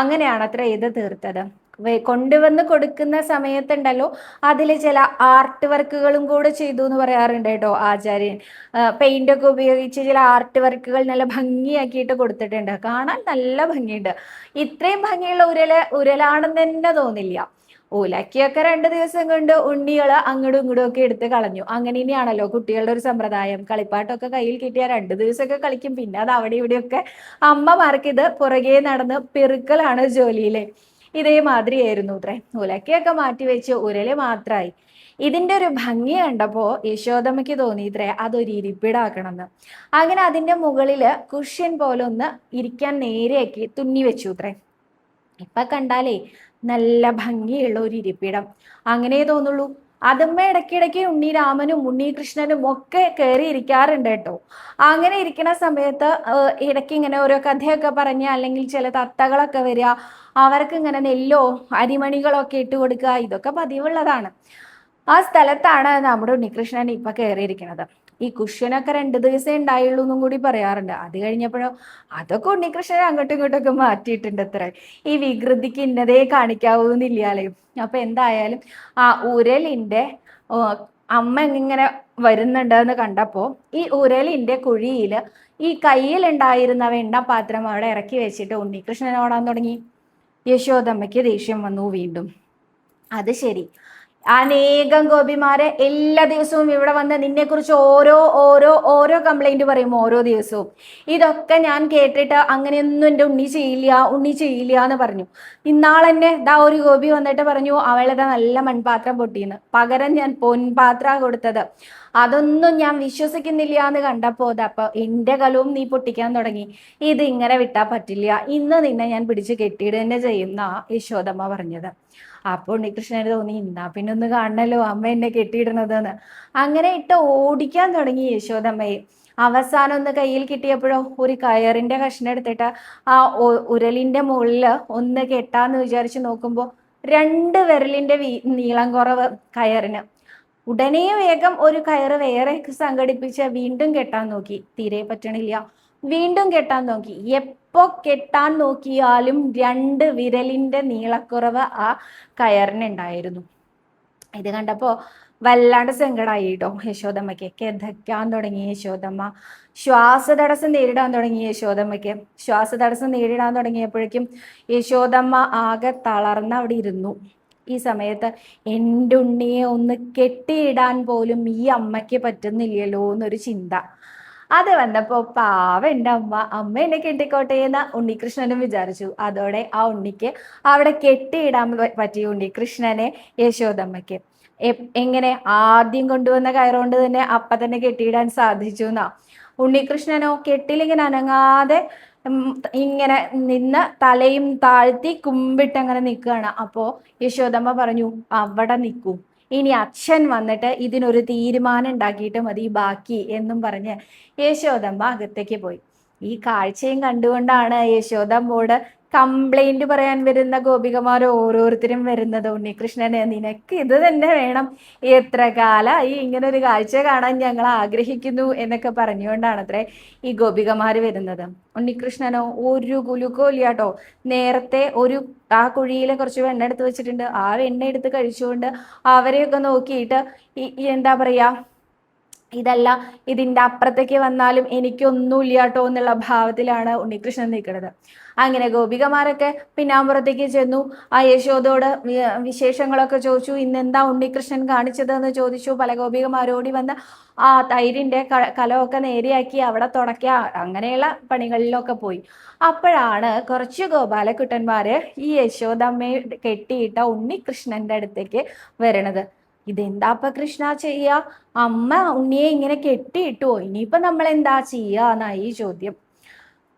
അങ്ങനെയാണ് അത്ര ഇത് തീർത്തത്. കൊണ്ടുവന്ന് കൊടുക്കുന്ന സമയത്തുണ്ടല്ലോ അതിൽ ചില ആർട്ട് വർക്കുകളും കൂടെ ചെയ്തു എന്ന് പറയാറുണ്ട് കേട്ടോ ആചാര്യൻ. പെയിന്റ് ഒക്കെ ഉപയോഗിച്ച് ചില ആർട്ട് വർക്കുകൾ നല്ല ഭംഗിയാക്കിയിട്ട് കൊടുത്തിട്ടുണ്ട്. കാണാൻ നല്ല ഭംഗിയുണ്ട്. ഇത്രയും ഭംഗിയുള്ള ഉരല ഉരലാണെന്ന് തന്നെ തോന്നില്ല. ഉലക്കിയൊക്കെ രണ്ട് ദിവസം കൊണ്ട് ഉണ്ണികൾ അങ്ങടും ഇങ്ങോട്ടും ഒക്കെ എടുത്ത് കളഞ്ഞു. അങ്ങനെ ഇനിയാണല്ലോ കുട്ടികളുടെ ഒരു സമ്പ്രദായം. കളിപ്പാട്ടൊക്കെ കയ്യിൽ കിട്ടിയാൽ രണ്ട് ദിവസമൊക്കെ കളിക്കും. പിന്നെ അത് അവിടെ ഇവിടെയൊക്കെ അമ്മമാർക്ക് ഇത് പുറകെ നടന്ന് പെറുക്കലാണ് ജോലിയിലെ. ഇതേമാതിരിയായിരുന്നു അത്രേ ഉലക്കയൊക്കെ മാറ്റി വെച്ച് ഉരൽ മാത്രമായി ഇതിന്റെ ഒരു ഭംഗി കണ്ടപ്പോൾ യശോദമ്മയ്ക്ക് തോന്നിയിത്രേ അതൊരു ഇരിപ്പിടാക്കണമെന്ന്. അങ്ങനെ അതിന്റെ മുകളിൽ കുഷ്യൻ പോലെ ഒന്ന് ഇരിക്കാൻ നേരെയാക്കി തുന്നി വെച്ചു ഇത്രേ ഇപ്പൊ കണ്ടാലേ നല്ല ഭംഗിയുള്ള ഒരു ഇരിപ്പിടം. അങ്ങനെ തോന്നുള്ളൂ. അതമ്മ ഇടയ്ക്കിടയ്ക്ക് ഉണ്ണി രാമനും ഉണ്ണി കൃഷ്ണനും ഒക്കെ കയറി ഇരിക്കാറുണ്ട് കേട്ടോ. അങ്ങനെ ഇരിക്കുന്ന സമയത്ത് ഇടയ്ക്ക് ഇങ്ങനെ ഓരോ കഥയൊക്കെ പറഞ്ഞ് അല്ലെങ്കിൽ ചില തത്തകളൊക്കെ വരിക അവർക്ക് ഇങ്ങനെ നെല്ലോ അരിമണികളൊക്കെ ഇട്ട് കൊടുക്കുക ഇതൊക്കെ പതിവുള്ളതാണ്. ആ സ്ഥലത്താണ് നമ്മുടെ ഉണ്ണികൃഷ്ണൻ ഇപ്പൊ കയറിയിരിക്കുന്നത് ഈ കുഷ്യനൊക്കെ രണ്ട് ദിവസമേ ഉണ്ടായുള്ളൂ എന്നും കൂടി പറയാറുണ്ട്. അത് കഴിഞ്ഞപ്പോഴോ അതൊക്കെ ഉണ്ണികൃഷ്ണൻ അങ്ങോട്ടും ഇങ്ങോട്ടൊക്കെ മാറ്റിയിട്ടുണ്ട് അത്ര. ഈ വികൃതിക്ക് ഇന്നതേ കാണിക്കാവൂന്നില്ലാലേ അപ്പൊ എന്തായാലും ആ ഉരലിന്റെ അമ്മ ഇങ്ങനെ വരുന്നുണ്ടെന്ന് കണ്ടപ്പോൾ ഈ ഉരലിന്റെ കുഴിയിൽ ഈ കയ്യിലുണ്ടായിരുന്ന വെണ്ണപാത്രം അവിടെ ഇറക്കി വെച്ചിട്ട് ഉണ്ണികൃഷ്ണൻ ഓടാൻ തുടങ്ങി. യശോദമ്മയ്ക്ക് ദേഷ്യം വന്നു വീണ്ടും. അത് ശരി. അനേകം ഗോപിമാരെ എല്ലാ ദിവസവും ഇവിടെ വന്ന് നിന്നെക്കുറിച്ച് ഓരോ ഓരോ ഓരോ കംപ്ലൈന്റ് പറയും ഓരോ ദിവസവും. ഇതൊക്കെ ഞാൻ കേട്ടിട്ട് അങ്ങനെയൊന്നും എന്റെ ഉണ്ണി ചെയ്യില്ല ഉണ്ണി ചെയ്യില്ല എന്ന് പറഞ്ഞു. ഇന്നാളെന്നെ ദാ ഒരു ഗോപി വന്നിട്ട് പറഞ്ഞു അവളുടെ നല്ല മൺപാത്രം പൊട്ടിയെന്ന് പകരം ഞാൻ പൊൻപാത്ര കൊടുത്തത്. അതൊന്നും ഞാൻ വിശ്വസിക്കുന്നില്ല എന്ന് കണ്ടപ്പോൾ അപ്പൊ എന്റെ കലവും നീ പൊട്ടിക്കാൻ തുടങ്ങി. ഇത് ഇങ്ങനെ വിട്ടാൽ പറ്റില്ല. ഇന്ന് നിന്നെ ഞാൻ പിടിച്ച് കെട്ടിയിടുക തന്നെ ചെയ്യുന്ന യശോദമ്മ പറഞ്ഞത്. അപ്പോൾ ഉണ്ണികൃഷ്ണന് തോന്നി എന്നാ പിന്നെ ഒന്ന് കാണണല്ലോ അമ്മ എന്നെ കെട്ടിയിടുന്നതെന്ന് അങ്ങനെ ഇട്ട് ഓടിക്കാൻ തുടങ്ങി യശോദമ്മയെ. അവസാനം ഒന്ന് കയ്യിൽ കിട്ടിയപ്പോഴോ ഒരു കയറിന്റെ കഷ്ണം എടുത്തിട്ട് ആ ഉരലിന്റെ മുകളിൽ ഒന്ന് കെട്ടാന്ന് വിചാരിച്ച് നോക്കുമ്പോൾ രണ്ട് വിരലിന്റെ നീളം കുറവ് കയറിന്. ഉടനെ വേഗം ഒരു കയറ് വേറെ സംഘടിപ്പിച്ച് വീണ്ടും കെട്ടാൻ നോക്കി. തീരെ പറ്റണില്ല. വീണ്ടും കെട്ടാൻ നോക്കി. എപ്പോ കെട്ടാൻ നോക്കിയാലും രണ്ട് വിരലിന്റെ നീളക്കുറവ് ആ കയറിനുണ്ടായിരുന്നു. ഇത് കണ്ടപ്പോ വല്ലാണ്ട് സങ്കടമായി കേട്ടോ യശോദമ്മയ്ക്ക് കെതയ്ക്കാൻ തുടങ്ങി യശോദമ്മ. ശ്വാസതടസ്സം നേരിടാൻ തുടങ്ങി യശോദമ്മയ്ക്ക്. ശ്വാസതടസ്സം നേരിടാൻ തുടങ്ങിയപ്പോഴേക്കും യശോദമ്മ ആകെ തളർന്ന് അവിടെ ഇരുന്നു ഈ സമയത്ത് എന്റെ ഉണ്ണിയെ ഒന്ന് കെട്ടിയിടാൻ പോലും ഈ അമ്മയ്ക്ക് പറ്റുന്നില്ലല്ലോ എന്നൊരു ചിന്ത. അത് വന്നപ്പോൾ പാവ അമ്മ അമ്മ എന്നെ കെട്ടിക്കോട്ടെ എന്ന് ഉണ്ണികൃഷ്ണനും വിചാരിച്ചു. അതോടെ ആ ഉണ്ണിക്ക് അവിടെ കെട്ടിയിടാൻ പറ്റിയ ഉണ്ണികൃഷ്ണനെ യശോദമ്മയ്ക്ക്. എങ്ങനെ ആദ്യം കൊണ്ടുവന്ന കയറുകൊണ്ട് തന്നെ അപ്പ തന്നെ കെട്ടിയിടാൻ സാധിച്ചു എന്നാ ഉണ്ണികൃഷ്ണനോ കെട്ടിലിങ്ങനെ അനങ്ങാതെ ഇങ്ങനെ നിന്ന് തലയും താഴ്ത്തി കുമ്പിട്ട് അങ്ങനെ നിൽക്കുകയാണ്. അപ്പോ യശോദമ്മ പറഞ്ഞു അവിടെ നിൽക്കൂ. ഇനി അച്ഛൻ വന്നിട്ട് ഇതിനൊരു തീരുമാനം ഉണ്ടാക്കിയിട്ട് മതി ബാക്കി എന്നും പറഞ്ഞ് യശോദമ്മ അകത്തേക്ക് പോയി. ഈ കാഴ്ചയും കണ്ടുകൊണ്ടാണ് യശോദമ്മോട് കംപ്ലൈന്റ് പറയാൻ വരുന്ന ഗോപികമാർ ഓരോരുത്തരും വരുന്നത്. ഉണ്ണികൃഷ്ണനെ നിനക്ക് ഇത് തന്നെ വേണം. എത്ര കാലമായി ഇങ്ങനെ ഒരു കാഴ്ച കാണാൻ ഞങ്ങൾ ആഗ്രഹിക്കുന്നു എന്നൊക്കെ പറഞ്ഞുകൊണ്ടാണ് അത്രേ ഈ ഗോപികമാർ വരുന്നത്. ഉണ്ണികൃഷ്ണനോ ഒരു കുലുക്കോ കേട്ടോ നേരത്തെ ഒരു ആ കുഴിയിൽ കുറച്ച് വെണ്ണ എടുത്ത് വെച്ചിട്ടുണ്ട്. ആ വെണ്ണ എടുത്ത് കഴിച്ചുകൊണ്ട് അവരെയൊക്കെ നോക്കിയിട്ട് എന്താ പറയാ ഇതല്ല ഇതിന്റെ അപ്പുറത്തേക്ക് വന്നാലും എനിക്കൊന്നുമില്ല കേട്ടോ എന്നുള്ള ഭാവത്തിലാണ് ഉണ്ണികൃഷ്ണൻ നിൽക്കുന്നത്. അങ്ങനെ ഗോപികമാരൊക്കെ പിന്നാമ്പുറത്തേക്ക് ചെന്നു. ആ യശോദയോട് വിശേഷങ്ങളൊക്കെ ചോദിച്ചു. ഇന്നെന്താ ഉണ്ണികൃഷ്ണൻ കാണിച്ചതെന്ന് ചോദിച്ചു. പല ഗോപികമാരോടി വന്ന് ആ തൈരിന്റെ കലമൊക്കെ നേരെയാക്കി അവിടെ തുടക്കുക അങ്ങനെയുള്ള പണികളിലൊക്കെ പോയി. അപ്പോഴാണ് കുറച്ച് ഗോപാലക്കുട്ടന്മാര് ഈ യശോദമ്മയെ കെട്ടിയിട്ട ഉണ്ണികൃഷ്ണന്റെ അടുത്തേക്ക് വരണത്. ഇതെന്താപ്പ കൃഷ്ണ ചെയ്യ? അമ്മ ഉണ്ണിയെ ഇങ്ങനെ കെട്ടിയിട്ടു ഇനിയിപ്പൊ നമ്മൾ എന്താ ചെയ്യാന്നായി ചോദ്യം.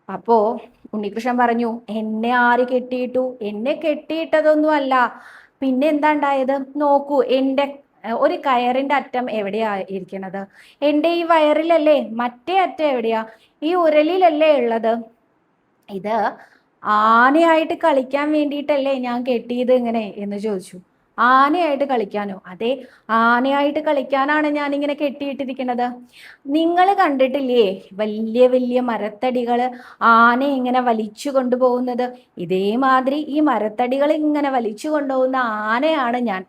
അപ്പോ ഉണ്ണികൃഷ്ണൻ പറഞ്ഞു എന്നെ ആര് കെട്ടിയിട്ടു? എന്നെ കെട്ടിയിട്ടതൊന്നും അല്ല പിന്നെ എന്താ ഉണ്ടായത്? നോക്കൂ എന്റെ ഒരു കയറിന്റെ അറ്റം എവിടെയാ ഇരിക്കണത്? എന്റെ ഈ വയറിലല്ലേ മറ്റേ അറ്റം എവിടെയാ? ഈ ഉരലിലല്ലേ ഉള്ളത്? ഇത് ആനയായിട്ട് കളിക്കാൻ വേണ്ടിയിട്ടല്ലേ ഞാൻ കെട്ടിയത് ഇങ്ങനെ? എന്ന് ചോദിച്ചു. ആനയായിട്ട് കളിക്കാനോ? അതെ ആനയായിട്ട് കളിക്കാനാണ് ഞാനിങ്ങനെ കെട്ടിയിട്ടിരിക്കുന്നത്. നിങ്ങൾ കണ്ടിട്ടില്ലേ? വലിയ വലിയ മരത്തടികൾ ആന ഇങ്ങനെ വലിച്ചു കൊണ്ടുപോകുന്നത്. ഇതേമാതിരി ഈ മരത്തടികൾ ഇങ്ങനെ വലിച്ചു കൊണ്ടുപോകുന്ന ആനയാണ് ഞാൻ.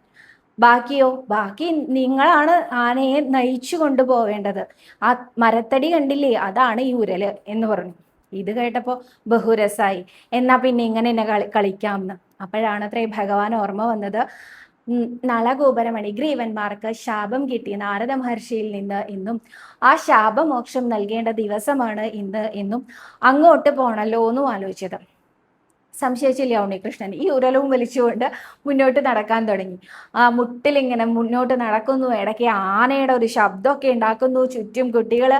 ബാക്കിയോ? ബാക്കി നിങ്ങളാണ് ആനയെ നയിച്ചു കൊണ്ടുപോവേണ്ടത് ആ മരത്തടി കണ്ടില്ലേ? അതാണ് ഈ ഉരൽ എന്ന് പറഞ്ഞു. ഇത് കേട്ടപ്പോൾ ബഹുരസായി. എന്നാ പിന്നെ ഇങ്ങനെ എന്നെ കളി കളിക്കാമെന്ന്. അപ്പോഴാണത്രേ ഭഗവാൻ ഓർമ്മ വന്നത്. നളഗോപുരമണി ഗ്രീവന്മാർക്ക് ശാപം കിട്ടി നാരദ മഹർഷിയിൽ നിന്ന് എന്നും ആ ശാപമോക്ഷം നൽകേണ്ട ദിവസമാണ് ഇന്ന് എന്നും. അങ്ങോട്ട് പോണല്ലോ എന്നും ആലോചിച്ചത്. സംശയിച്ചില്ല ഉണ്ണികൃഷ്ണൻ? ഈ ഉരലവും വലിച്ചുകൊണ്ട് മുന്നോട്ട് നടക്കാൻ തുടങ്ങി. ആ മുട്ടിലിങ്ങനെ മുന്നോട്ട് നടക്കുന്നു. ഇടയ്ക്ക് ആനയുടെ ഒരു ശബ്ദമൊക്കെ ഉണ്ടാക്കുന്നു. ചുറ്റും കുട്ടികൾ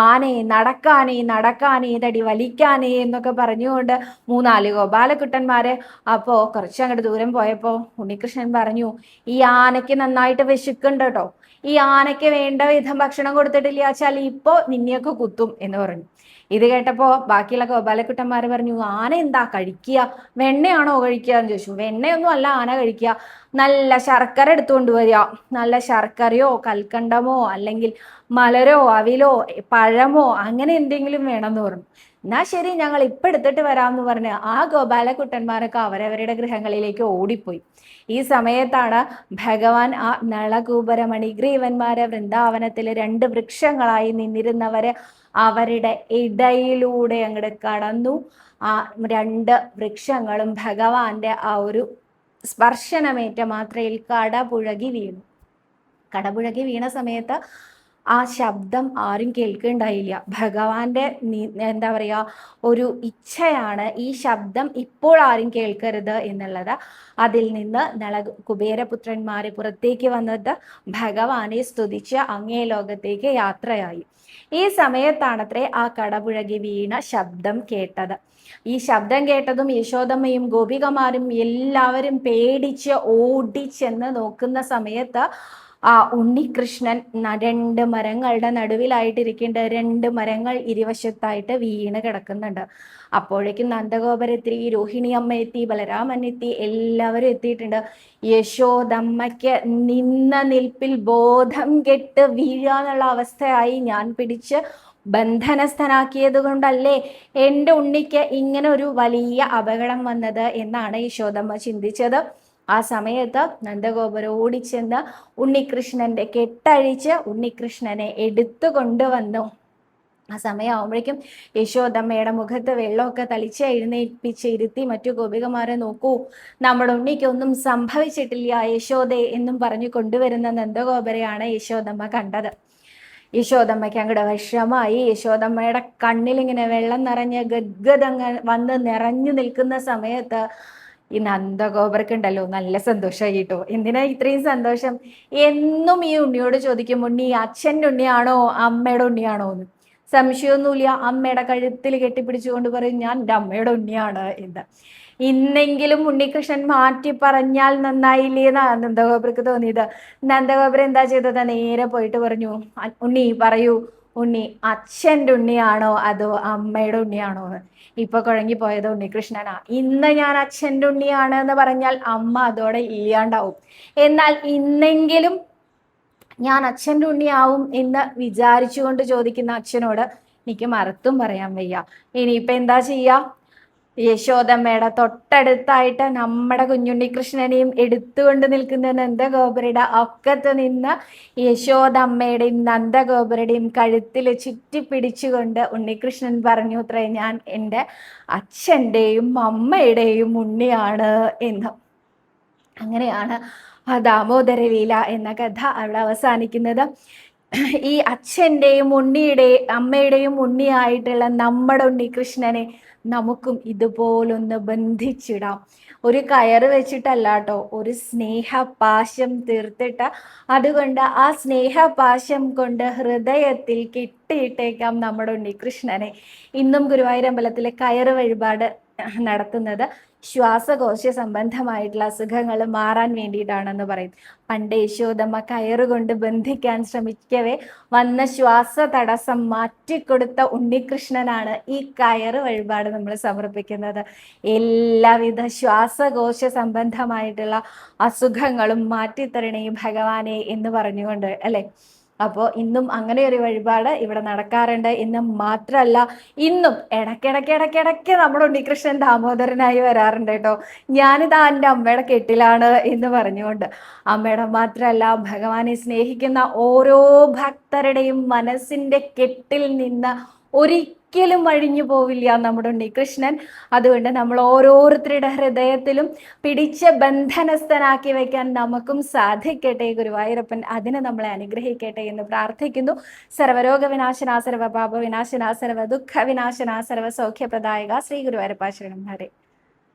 ആനയെ നടക്കാനേ നടക്കാനേ തടി വലിക്കാനേ എന്നൊക്കെ പറഞ്ഞുകൊണ്ട് മൂന്നാൽ ഗോപാലക്കുട്ടന്മാരെ. അപ്പോൾ കുറച്ചങ്ങോട്ട് ദൂരം പോയപ്പോൾ ഉണ്ണികൃഷ്ണൻ പറഞ്ഞു ഈ ആനയ്ക്ക് നന്നായിട്ട് വിശക്കുണ്ട് കേട്ടോ ഈ ആനയ്ക്ക് വേണ്ട വിധം ഭക്ഷണം കൊടുത്തിട്ടില്ല. വെച്ചാൽ ഇപ്പോൾ നിന്നെയൊക്കെ കുത്തും എന്ന് പറഞ്ഞു. ഇത് കേട്ടപ്പോൾ ബാക്കിയുള്ള ഗോപാലക്കുട്ടന്മാർ പറഞ്ഞു ആന എന്താ കഴിക്കുക? വെണ്ണയാണോ കഴിക്കുക? എന്ന് ചോദിച്ചു. വെണ്ണയൊന്നും അല്ല ആന കഴിക്കുക. നല്ല ശർക്കര എടുത്തുകൊണ്ട് വരിക നല്ല ശർക്കരയോ കൽക്കണ്ടമോ അല്ലെങ്കിൽ മലരോ അവിലോ പഴമോ അങ്ങനെ എന്തെങ്കിലും വേണമെന്ന് പറഞ്ഞു. എന്നാ ശരി ഞങ്ങൾ ഇപ്പം എടുത്തിട്ട് വരാമെന്ന് പറഞ്ഞ് ആ ഗോപാലക്കുട്ടന്മാരൊക്കെ അവരവരുടെ ഗൃഹങ്ങളിലേക്ക് ഓടിപ്പോയി. ഈ സമയത്താണ് ഭഗവാൻ ആ നളകൂപരമണി ഗ്രീവന്മാരെ വൃന്ദാവനത്തിൽ രണ്ട് വൃക്ഷങ്ങളായി നിന്നിരുന്നവരെ അവരുടെ ഇടയിലൂടെ അങ്ങോട്ട് കടന്നു. ആ രണ്ട് വൃക്ഷങ്ങളും ഭഗവാന്റെ ആ ഒരു സ്പർശനമേറ്റ മാത്രയിൽ കടപുഴകി വീണു. കടപുഴകി വീണ സമയത്ത് ആ ശബ്ദം ആരും കേൾക്കുന്നുണ്ടായില്ല ഭഗവാന്റെ എന്താ പറയുക ഒരു ഇച്ഛയാണ് ഈ ശബ്ദം ഇപ്പോൾ ആരും കേൾക്കരുത് എന്നുള്ളത്. അതിൽ നിന്ന് നള കുബേരപുത്രന്മാര് പുറത്തേക്ക് വന്നത് ഭഗവാനെ സ്തുതിച്ച് അങ്ങേ ലോകത്തേക്ക് യാത്രയായി. ഈ സമയത്താണത്രേ ആ കടപുഴകി വീണ ശബ്ദം കേട്ടത്. ഈ ശബ്ദം കേട്ടതും യശോദമ്മയും ഗോപികമാരും എല്ലാവരും പേടിച്ച് ഓടിച്ചെന്ന് നോക്കുന്ന സമയത്ത് ആ ഉണ്ണികൃഷ്ണൻ രണ്ട് മരങ്ങളുടെ നടുവിലായിട്ടിരിക്കേണ്ട. രണ്ട് മരങ്ങൾ ഇരുവശത്തായിട്ട് വീണ് കിടക്കുന്നുണ്ട്. അപ്പോഴേക്കും നന്ദഗോപുരത്തിൽ രോഹിണി അമ്മ എത്തി ബലരാമൻ എത്തി എല്ലാവരും എത്തിയിട്ടുണ്ട്. യശോദമ്മയ്ക്ക് നിന്ന നിൽപ്പിൽ ബോധം കെട്ട് വീഴാന്നുള്ള അവസ്ഥയായി ഞാൻ പിടിച്ച് ബന്ധനസ്ഥനാക്കിയത് കൊണ്ടല്ലേ എന്റെ ഉണ്ണിക്ക് ഇങ്ങനെ ഒരു വലിയ അപകടം വന്നത് എന്നാണ് യശോദമ്മ ചിന്തിച്ചത്. ആ സമയത്ത് നന്ദഗോപുരം ഓടിച്ചെന്ന് ഉണ്ണികൃഷ്ണന്റെ കെട്ടഴിച്ച് ഉണ്ണികൃഷ്ണനെ എടുത്തു കൊണ്ടുവന്നു. ആ സമയമാകുമ്പോഴേക്കും യശോദമ്മയുടെ മുഖത്ത് വെള്ളമൊക്കെ തളിച്ച് എഴുന്നേൽപ്പിച്ച് ഇരുത്തി മറ്റു ഗോപികമാരെ നോക്കൂ നമ്മുടെ ഉണ്ണിക്കൊന്നും സംഭവിച്ചിട്ടില്ല യശോദെ എന്നും പറഞ്ഞു കൊണ്ടുവരുന്ന നന്ദഗോപുരയാണ് യശോദമ്മ കണ്ടത്. യശോദമ്മയ്ക്ക് അങ്ങടെ വിഷമായി യശോദമ്മയുടെ കണ്ണിലിങ്ങനെ വെള്ളം നിറഞ്ഞ് ഗദ്ഗതങ്ങ വന്ന് നിറഞ്ഞു നിൽക്കുന്ന സമയത്ത് ഈ നന്ദഗോപർക്കുണ്ടല്ലോ നല്ല സന്തോഷമായി കേട്ടോ എന്തിനാ ഇത്രയും സന്തോഷം? എന്നും ഈ ഉണ്ണിയോട് ചോദിക്കും ഉണ്ണി അച്ഛന്റെ ഉണ്ണിയാണോ അമ്മയുടെ ഉണ്ണിയാണോ? എന്ന്. സംശയമൊന്നുമില്ല. അമ്മയുടെ കഴുത്തിൽ കെട്ടിപ്പിടിച്ചുകൊണ്ട് പറയും ഞാൻ എന്റെ അമ്മയുടെ ഉണ്ണിയാണ് എന്ന്. ഇന്നെങ്കിലും ഉണ്ണികൃഷ്ണൻ മാറ്റി പറഞ്ഞാൽ നന്നായില്ലേ എന്നാണ് നന്ദഗോപുരക്ക് തോന്നിയത്. നന്ദഗോപുരം എന്താ ചെയ്തത്? നേരെ പോയിട്ട് പറഞ്ഞു ഉണ്ണി പറയൂ ഉണ്ണി അച്ഛന്റെ ഉണ്ണിയാണോ അതോ അമ്മയുടെ ഉണ്ണിയാണോ? എന്ന്. ഇപ്പൊ കുഴങ്ങി പോയത് ഉണ്ണികൃഷ്ണനാ. ഇന്ന് ഞാൻ അച്ഛന്റെ ഉണ്ണിയാണ് എന്ന് പറഞ്ഞാൽ അമ്മ അതോടെ ഇല്ലാണ്ടാവും. എന്നാൽ ഇന്നെങ്കിലും ഞാൻ അച്ഛന്റെ ഉണ്ണിയാവും എന്ന് വിചാരിച്ചുകൊണ്ട് ചോദിക്കുന്ന അച്ഛനോട് എനിക്ക് മറത്തും പറയാൻ വയ്യ. ഇനിയിപ്പോൾ എന്താ ചെയ്യുക യശോദമ്മയുടെ തൊട്ടടുത്തായിട്ട് നമ്മുടെ കുഞ്ഞുണ്ണി കുഞ്ഞുണ്ണികൃഷ്ണനെയും എടുത്തുകൊണ്ട് നിൽക്കുന്ന നന്ദഗോപുരയുടെ ഒക്കത്ത് നിന്ന് യശോദമ്മയുടെയും നന്ദഗോപുരയുടെയും കഴുത്തിൽ ചുറ്റിപ്പിടിച്ചുകൊണ്ട് ഉണ്ണികൃഷ്ണൻ പറഞ്ഞു അത്രേ ഞാൻ എന്റെ അച്ഛന്റെയും അമ്മയുടെയും ഉണ്ണിയാണ് എന്ന്. അങ്ങനെയാണ് ആ ദാമോദര ലീല എന്ന കഥ അവിടെ അവസാനിക്കുന്നത്. ഈ അച്ഛന്റെയും ഉണ്ണിയുടെയും അമ്മയുടെയും ഉണ്ണിയായിട്ടുള്ള നമ്മുടെ ഉണ്ണികൃഷ്ണനെ നമുക്കും ഇതുപോലൊന്ന് ബന്ധിച്ചിടാം. ഒരു കയറ് വെച്ചിട്ടല്ല കേട്ടോ ഒരു സ്നേഹപാശം തീർത്തിട്ട് അതുകൊണ്ട് ആ സ്നേഹപാശം കൊണ്ട് ഹൃദയത്തിൽ കെട്ടിയിട്ടേക്കാം നമ്മുടെ ഉണ്ണികൃഷ്ണനെ. ഇന്നും ഗുരുവായൂരമ്പലത്തിലെ കയറ് വഴിപാട് നടത്തുന്നത് ശ്വാസകോശ സംബന്ധമായിട്ടുള്ള അസുഖങ്ങൾ മാറാൻ വേണ്ടിയിട്ടാണെന്ന് പറയും. പണ്ട് യശോദമ്മ കയറുകൊണ്ട് ബന്ധിക്കാൻ ശ്രമിക്കവേ വന്ന ശ്വാസ തടസ്സം മാറ്റിക്കൊടുത്ത ഉണ്ണികൃഷ്ണനാണ് ഈ കയറ് വഴിപാട് നമ്മൾ സമർപ്പിക്കുന്നത്. എല്ലാവിധ ശ്വാസകോശ സംബന്ധമായിട്ടുള്ള അസുഖങ്ങളും മാറ്റിത്തരണേ ഭഗവാനെ എന്ന് പറഞ്ഞുകൊണ്ട് അല്ലെ? അപ്പോൾ ഇന്നും അങ്ങനെ ഒരു വഴിപാട് ഇവിടെ നടക്കാറുണ്ട്. എന്ന് മാത്രമല്ല ഇന്നും ഇടയ്ക്കിടയ്ക്ക് നമ്മുടെ ഉണ്ണികൃഷ്ണൻ ദാമോദരനായി വരാറുണ്ട് കേട്ടോ. ഞാനിതാ എന്റെ അമ്മയുടെ കെട്ടിലാണ് എന്ന് പറഞ്ഞുകൊണ്ട്. അമ്മയുടെ മാത്രമല്ല ഭഗവാനെ സ്നേഹിക്കുന്ന ഓരോ ഭക്തരുടെയും മനസ്സിന്റെ കെട്ടിൽ നിന്ന് ഒരിക്കലും അഴിഞ്ഞു പോവില്ല നമ്മുടെ ഉണ്ണികൃഷ്ണൻ. അതുകൊണ്ട് നമ്മൾ ഓരോരുത്തരുടെ ഹൃദയത്തിലും പിടിച്ച ബന്ധനസ്ഥനാക്കി വയ്ക്കാൻ നമുക്കും സാധിക്കട്ടെ ഗുരുവായൂരപ്പൻ. അതിനെ നമ്മളെ അനുഗ്രഹിക്കട്ടെ എന്ന് പ്രാർത്ഥിക്കുന്നു. സർവരോഗ വിനാശന സർവ പാപ വിനാശന സർവ ദുഃഖ വിനാശന സർവ സൗഖ്യപ്രദായക ശ്രീ ഗുരുവായൂരപ്പ ഹരേ.